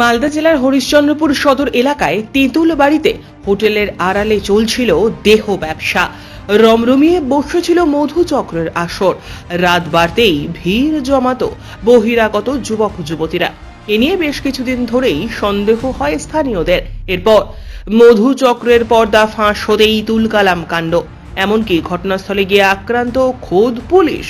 মালদা জেলার হরিশ্চন্দ্রপুর সদর এলাকায় তেঁতুল বাড়িতে হোটেলের আড়ালে চলছিল দেহ ব্যবসা। রমরমিয়ে বসেছিল মধুচক্রের আসর। রাত বাড়তেই ভিড় জমাত বহিরাগত যুবক যুবতীরা। এ নিয়ে বেশ কিছুদিন ধরেই সন্দেহ হয় স্থানীয়দের। এরপর মধুচক্রের পর্দা ফাঁস হতেই তুলকালাম কাণ্ড। এমনকি ঘটনাস্থলে গিয়ে আক্রান্ত খোদ পুলিশ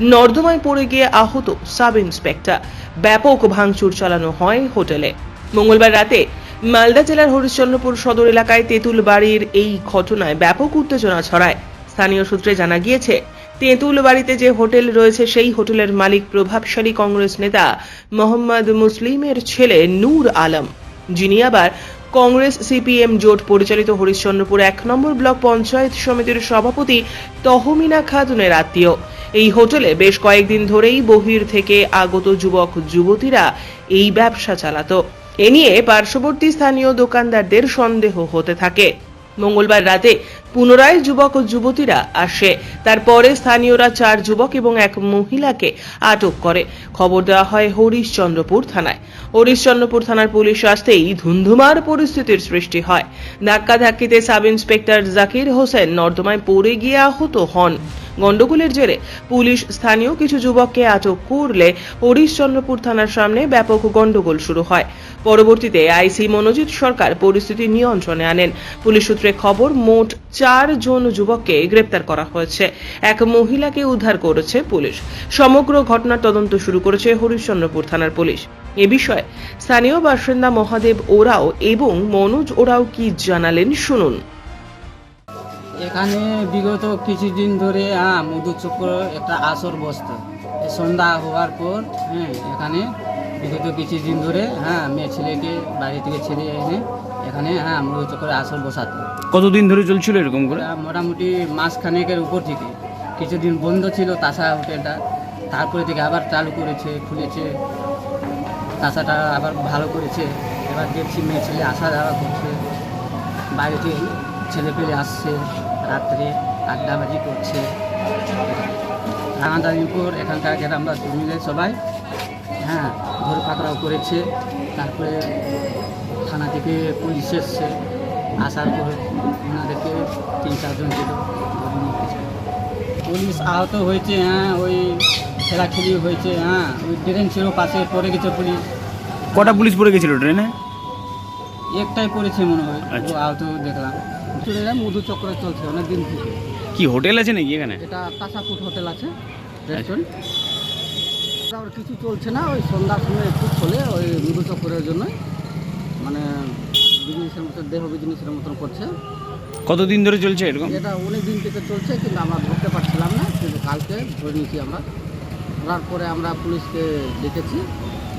নর্দমায় পড়ে গিয়ে আহত সাব ইন্সপেক্টর। ব্যাপক ভাঙচুর চালানো হয় হোটেলে। মঙ্গলবার রাতে মালদা জেলার হরিশ্চন্দ্রপুর সদর এলাকায় তেঁতুল বাড়ির এই ঘটনায় ব্যাপক উত্তেজনা ছড়ায়। স্থানীয় সূত্রে জানা গিয়েছে তেঁতুল বাড়িতে যে হোটেল রয়েছে সেই হোটেলের মালিক প্রভাবশালী কংগ্রেস নেতা মোহাম্মদ মুসলিমের ছেলে নূর আলম। যিনি আবার কংগ্রেস সিপিএম জোট পরিচালিত হরিশ্চন্দ্রপুর এক নম্বর ব্লক পঞ্চায়েত সমিতির সভাপতি তহমিনা খাতুনের আত্মীয়। এই হোটেলে বেশ কয়েকদিন ধরেই বহির থেকে আগত যুবক, যুবতীরা এই ব্যবসা চালাতো। এ নিয়ে পার্শ্ববর্তী স্থানীয় দোকানদারদের সন্দেহ হতে থাকে। মঙ্গলবার রাতে পুনরায় যুবক ও যুবতীরা আসে। তারপরে স্থানীয়রা চার যুবক এবং এক মহিলাকে আটক করে। খবর দেওয়া হয় হরিশচন্দ্রপুর থানায়। হরিশচন্দ্রপুর থানার পুলিশ আসতেই ধুন্ধুমার পরিস্থিতির সৃষ্টি হয়। ধাক্কাধাক্কিতে সাব ইন্সপেক্টর জাকির হোসেন নর্দমায় পড়ে গিয়ে আহত হন। গন্ডগোলের জেরে পুলিশ স্থানীয় কিছু যুবককে আটক করলে হরিশচন্দ্রপুর থানার সামনে ব্যাপক গন্ডগোল শুরু হয়। পরবর্তীতে আইসি মনোজিৎ সরকার পরিস্থিতি নিয়ন্ত্রণে আনেন। পুলিশ সূত্রে খবর, মোট চার জন যুবককে গ্রেপ্তার করা হয়েছে। এক মহিলাকে উদ্ধার করেছে পুলিশ। সমগ্র ঘটনার তদন্ত শুরু করেছে হরিশ্চন্দ্রপুর থানার পুলিশ। এ বিষয়ে স্থানীয় বাসিন্দা মহাদেব ওরাও এবং মনোজ ওরাও কি জানালেন শুনুন। এখানে বিগত কিছুদিন ধরে হ্যাঁ মধুচক্র একটা আসর বসতো। সন্ধ্যা হওয়ার পর হ্যাঁ এখানে বিগত কিছুদিন ধরে হ্যাঁ মেয়ে ছেলেকে বাড়ি থেকে ছেড়ে এনে এখানে হ্যাঁ আমরা হচ্ছে করে আসর বসাতো। কতদিন ধরে চলছিল এরকম করে? এটা মোটামুটি মাস খানেকের উপর থেকে। কিছুদিন বন্ধ ছিল তাসা হোটেলটা তারপরে থেকে আবার চালু করেছে খুলেছে। তাসাটা আবার ভালো করেছে। এবার দেখছি মেয়ে ছেলে আসা যাওয়া করছে। বাড়িতে ছেলে পেলে আসছে রাত্রে আড্ডাবাজি করছে। রাঙাদারির উপর এখানকার গ্রামবাসী মিলে সবাই হ্যাঁ ধরে পাকড়াও করেছে। তারপরে থানা থেকে পুলিশ এসছে আসার পরে ওনাদেরকে তিন চারজন ছিল। পুলিশ আহত হয়েছে হ্যাঁ ওই খেলাখেলি হয়েছে হ্যাঁ ওই ট্রেন ছিল পাশে পড়ে গেছে পুলিশ। কটা পুলিশ পড়ে গেছিল ট্রেনে একটাই পড়েছে মনে হয় আচ্ছা। আহত দেখলাম। মধু চক্র চলছে অনেক দিন থেকে। কি হোটেল আছে নাকি এখানে? এটা কাঁচাপুট হোটেল আছে রেস্টুরেন্ট। আবার কিছু চলছে না ওই সন্ধ্যার সময় একটু চলে ওই মধু চক্রের জন্য। মানে বিজনেসের মতন দেহ বিজনেসের মতন করছে। কতদিন ধরে চলছে এরকম? এটা অনেক দিন থেকে চলছে কিন্তু আমরা ধরতে পারছিলাম না কিন্তু কালকে ধরে নিয়েছি আমরা। ধরার পরে আমরা পুলিশকে ডেকেছি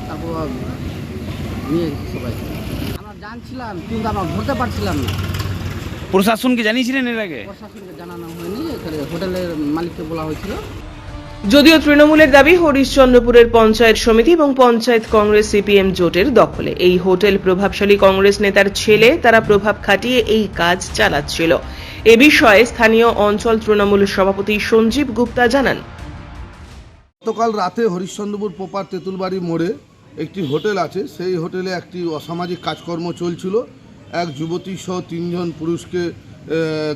তারপর নিয়ে এসেছি সবাই। আমরা জানছিলাম কিন্তু আমরা ধরতে পারছিলাম না। প্রশাসনকে জানিয়েছিলেন এর আগে? প্রশাসনকে জানানো হয়নি এখানে হোটেলের মালিককে বলা হয়েছিল। যদিও তৃণমূলের দাবি হরিশ্চন্দ্রপুরের পঞ্চায়েত সমিতি এবং পঞ্চায়েত কংগ্রেস সিপিএম জোটের দখলে। এই হোটেল প্রভাবশালী কংগ্রেস নেতার ছেলে, তারা প্রভাব খাটিয়ে এই কাজ চালাচ্ছিল। এ বিষয়ে স্থানীয় অঞ্চল তৃণমূল সভাপতি সঞ্জীব গুপ্তা জানান। গতকাল রাতে হরিশ্চন্দ্রপুর পোপার তেঁতুলবাড়ি মোড়ে একটি হোটেল আছে। সেই হোটেলে একটি অসামাজিক কাজকর্ম চলছিল। এক যুবতী সহ তিনজন পুরুষকে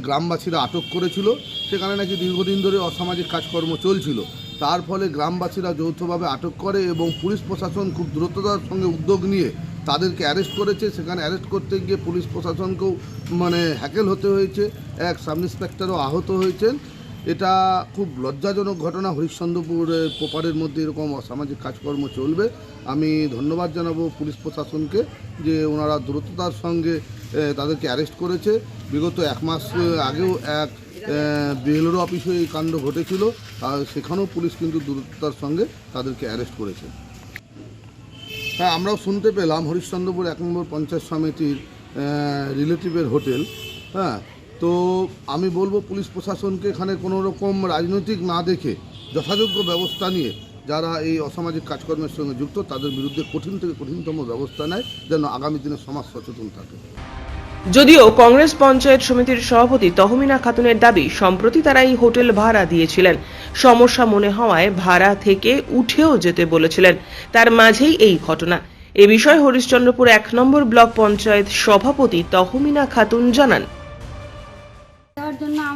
গ্রামবাসীরা আটক করেছিল। সেখানে নাকি দীর্ঘদিন ধরে অসামাজিক কাজকর্ম চলছিল। তার ফলে গ্রামবাসীরা যৌথভাবে আটক করে এবং পুলিশ প্রশাসন খুব দ্রুততার সঙ্গে উদ্যোগ নিয়ে তাদেরকে অ্যারেস্ট করেছে। সেখানে অ্যারেস্ট করতে গিয়ে পুলিশ প্রশাসনকেও মানে হ্যাকেল হতে হয়েছে। এক সাব ইন্সপেক্টরও আহত হয়েছেন। এটা খুব লজ্জাজনক ঘটনা। হরিশ্চন্দ্রপুরের পোপারের মধ্যে এরকম অসামাজিক কাজকর্ম চলবে। আমি ধন্যবাদ জানাব পুলিশ প্রশাসনকে যে ওনারা দ্রুততার সঙ্গে তাদেরকে অ্যারেস্ট করেছে। বিগত এক মাস আগেও এক বিএলওর অফিসে এই কাণ্ড ঘটেছিল। আর সেখানেও পুলিশ কিন্তু দ্রুততার সঙ্গে তাদেরকে অ্যারেস্ট করেছে। হ্যাঁ আমরাও শুনতে পেলাম হরিশ্চন্দ্রপুর এক নম্বর পঞ্চায়েত সমিতির রিলেটিভের হোটেল। হ্যাঁ তো আমি বলব পুলিশ প্রশাসনকে এখানে কোনো রকম রাজনৈতিক না দেখে যথাযোগ্য ব্যবস্থা নিয়ে যারা এই অসামাজিক কাজকর্মের সঙ্গে যুক্ত, তাদের বিরুদ্ধে কঠিন থেকে কঠিনতম ব্যবস্থা নেয় যেন আগামী দিনে সমাজ সচেতন থাকে। যদিও কংগ্রেস পঞ্চায়েত সমিতির সভাপতি তহমিনা খাতুনের দাবি, সম্প্রতি তারা এই হোটেল ভাড়া দিয়েছিলেন। সমস্যা মনে হওয়ায় ভাড়া থেকে উঠেও যেতে বলেছিলেন। তার মাঝেই এই ঘটনা। এ বিষয়ে হরিশ্চন্দ্রপুর এক নম্বর ব্লক পঞ্চায়েত সভাপতি তহমিনা খাতুন জানান।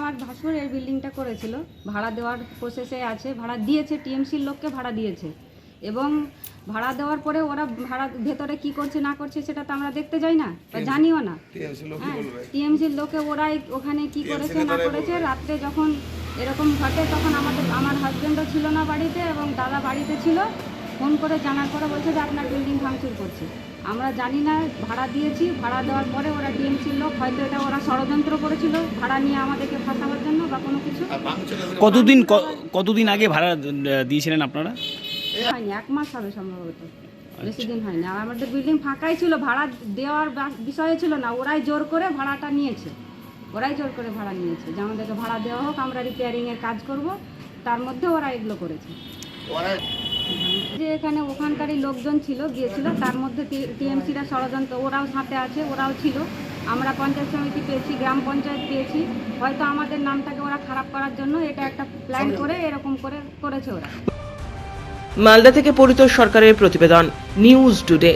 আমার ভাসুর এই বিল্ডিংটা করেছিল। ভাড়া দেওয়ার প্রসেসে আছে ভাড়া দিয়েছে টিএমসির লোককে ভাড়া দিয়েছে। এবং ভাড়া দেওয়ার পরে ওরা ভাড়া ভেতরে কি করছে না করছে সেটা তো আমরা দেখতে যাই না বা জানিও না। হ্যাঁ টিএমসির লোকে ওরাই ওখানে কি করেছে না করেছে রাত্রে যখন এরকম ঘটে তখন আমাদের আমার হাজব্যান্ডও ছিল না বাড়িতে এবং দাদা বাড়িতে ছিল। ফোন করে জানার পরে বলছে যে আপনার বিল্ডিং ভাঙচুর করছে। আমরা জানি না ভাড়া দিয়েছি ভাড়া দেওয়ার পরে ওরা টিএমসির লোক হয়তো এটা ওরা ষড়যন্ত্র করেছিল ভাড়া নিয়ে আমাদেরকে ফাঁসাবার জন্য বা কোনো কিছু। কতদিন কতদিন আগে ভাড়া দিয়েছিলেন আপনারা? হয়নি এক মাস হবে সম্ভবত। বেশি দিন হয়নি। আর আমাদের বিল্ডিং ফাঁকাই ছিল ভাড়া দেওয়ার বিষয়ে ছিল না ওরাই জোর করে ভাড়াটা নিয়েছে। ওরাই জোর করে ভাড়া নিয়েছে যে আমাদেরকে ভাড়া দেওয়া হোক আমরা রিপেয়ারিংয়ের কাজ করব তার মধ্যে ওরা এগুলো করেছে। যে এখানে ওখানকারই লোকজন ছিল গিয়েছিল তার মধ্যে টিএমসিরা ষড়যন্ত্র ওরাও সাথে আছে ওরাও ছিল। আমরা পঞ্চায়েত সমিতি পেয়েছি গ্রাম পঞ্চায়েত পেয়েছি। হয়তো আমাদের নামটাকে ওরা খারাপ করার জন্য এটা একটা প্ল্যান করে এরকম করে করেছে ওরা। মালদা থেকে পরিতোষ সরকারের প্রতিবেদন নিউজ টুডে